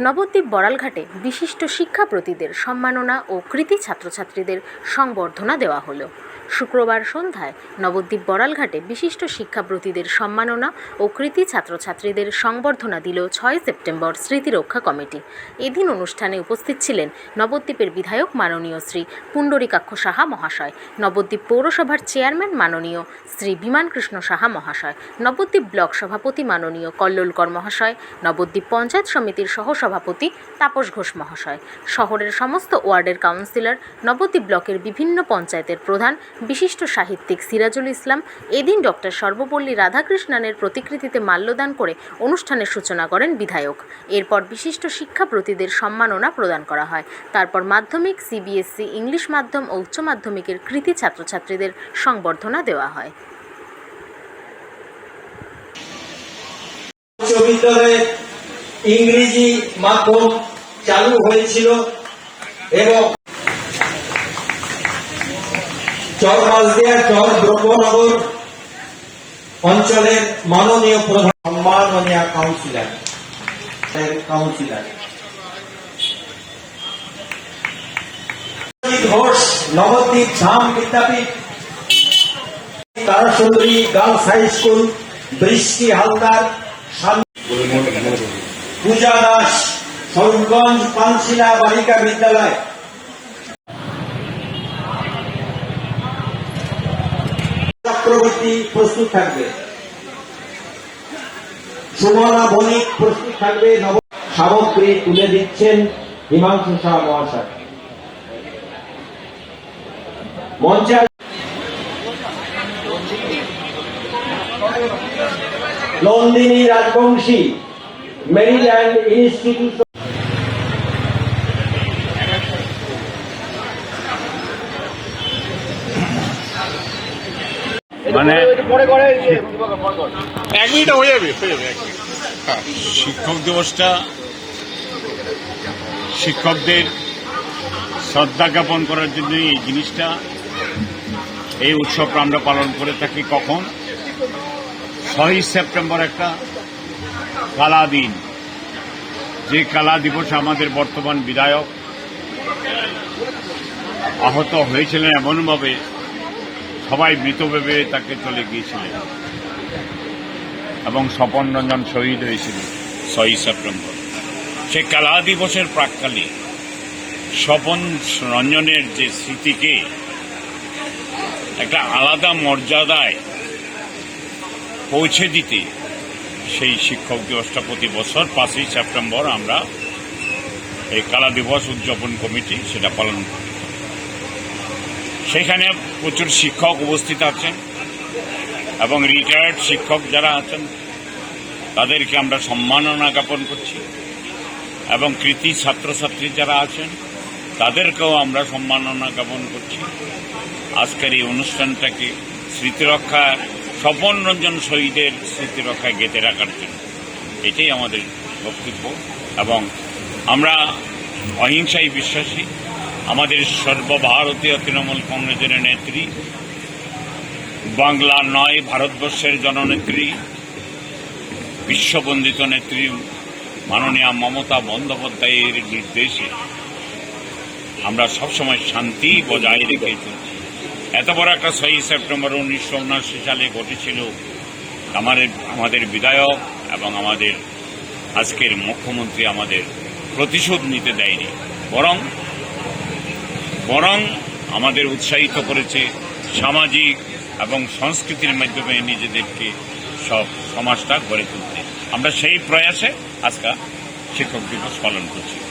নবদ্বীপ বড়ালঘাটে বিশিষ্ট শিক্ষাপ্রতীদের সম্মাননা ও কৃতি ছাত্রছাত্রীদের সংবর্ধনা দেওয়া হলো। শুক্রবার সন্ধ্যায় নবদ্বীপ বড়ালঘাটে বিশিষ্ট শিক্ষাপ্রতীদের সম্মাননা ও কৃতি ছাত্রছাত্রীদের সংবর্ধনা দিল ছয় সেপ্টেম্বর স্মৃতিরক্ষা কমিটি। এদিন অনুষ্ঠানে উপস্থিত ছিলেন নবদ্বীপের বিধায়ক মাননীয় শ্রী পুণ্ডরীকাক্ষ সাহা মহাশয়, নবদ্বীপ পৌরসভার চেয়ারম্যান মাননীয় শ্রী বিমান কৃষ্ণ সাহা মহাশয়, নবদ্বীপ ব্লক সভাপতি মাননীয় কল্লোলকর মহাশয়, নবদ্বীপ পঞ্চায়েত সমিতির সহসভাপতি তাপস ঘোষ মহাশয়, শহরের সমস্ত ওয়ার্ডের কাউন্সিলর, নবদ্বীপ ব্লকের বিভিন্ন পঞ্চায়েতের প্রধান বিশিষ্ট সাহিত্যিক সিরাজুল ইসলাম এদিন ডক্টর সর্বপল্লী রাধাকৃষ্ণনের প্রতিকৃতিতে মাল্যদান করে অনুষ্ঠানের সূচনা করেন বিধায়ক। এরপর বিশিষ্ট শিক্ষাপ্রতীদের সম্মাননা প্রদান করা হয়। তারপর মাধ্যমিক, সিবিএসসি, ইংলিশ মাধ্যম ও উচ্চ মাধ্যমিকের কৃতি ছাত্রছাত্রীদের সংবর্ধনা দেওয়া হয়। ইংরেজি মাধ্যম চালু হয়েছিল এবং চর মালদিয়া চর দ্রব্যনগর অঞ্চলের মাননীয় প্রধান সম্মাননীয় councillor councillor. Ghosh Nabadwip Dham Vidyapith Tarasundari girls high school Brishti Haldar Puja Das সরগঞ্জ Panshila বালিকা বিদ্যালয়। চক্রবর্তী প্রস্তুত থাকবে। সুমনা বণিক প্রস্তুত থাকবে, নব সামগ্রী তুলে দিচ্ছেন হিমাংশু শাহ মহাশয়। মঞ্চে নন্দিনী রাজবংশী, মেরিল্যান্ড ইনস্টিটিউশন মানে এক মিনিটে হয়ে যাবে হয়ে যাবে এক মিনিট। হ্যাঁ শিক্ষক দিবসটা শিক্ষকদের শ্রদ্ধা জ্ঞাপন করার জন্য এই জিনিসটা এই উৎসবটা আমরা পালন করে থাকি কখন? ছয়ই সেপ্টেম্বর একটা কালা দিন। যে কালা দিবস আমাদের বর্তমান বিধায়ক আহত হয়েছিলেন এমনভাবে সবাই মৃত ভেবে তাকে চলে গিয়েছিলেন। এবং স্বপন রঞ্জন শহীদ হয়েছিল ছয়ই সেপ্টেম্বর। সে কালা দিবসের প্রাককালে স্বপন রঞ্জনের যে স্মৃতিকে একটা আলাদা মর্যাদায় পৌঁছে দিতে সেই শিক্ষক দিবসটা প্রতি বছর পাঁচই সেপ্টেম্বর আমরা এই কালা দিবস উদযাপন কমিটি সেটা পালন করি। সেখানে প্রচুর শিক্ষক উপস্থিত আছেন এবং রিটায়ার্ড শিক্ষক যারা আছেন, তাদেরকে আমরা সম্মাননা জ্ঞাপন করছি। এবং কৃতি ছাত্রছাত্রী যারা আছেন, তাদেরকেও আমরা সম্মাননা জ্ঞাপন করছি। আজকের এই অনুষ্ঠানটাকে স্মৃতিরক্ষা স্বপন রঞ্জন শহীদের স্মৃতিরক্ষায় গেঁথে রাখার জন্য। এটাই আমাদের বক্তব্য। এবং আমরা অহিংসায় বিশ্বাসী। আমাদের সর্বভারতীয় তৃণমূল কংগ্রেসের নেত্রী বাংলা নয়, ভারতবর্ষের জননেত্রী, বিশ্ববন্দিত নেত্রী মাননীয় মমতা বন্দ্যোপাধ্যায়ের নির্দেশে আমরা সবসময় শান্তি বজায় রেখে চলছি। এত বড় একটা ছয়ই সেপ্টেম্বর উনিশশো উনআশি সালে ঘটেছিল আমাদের আমাদের বিধায়ক এবং আমাদের আজকের মুখ্যমন্ত্রী আমাদের প্রতিশোধ নিতে দেয়নি, বরং বরং আমাদের উৎসাহিত করেছে সামাজিক এবং সংস্কৃতির মাধ্যমে নিজেদেরকে সব সমাজটা গড়ে তুলতে। আমরা সেই প্রয়াসে আজকে শিক্ষক দিবস পালন করছি।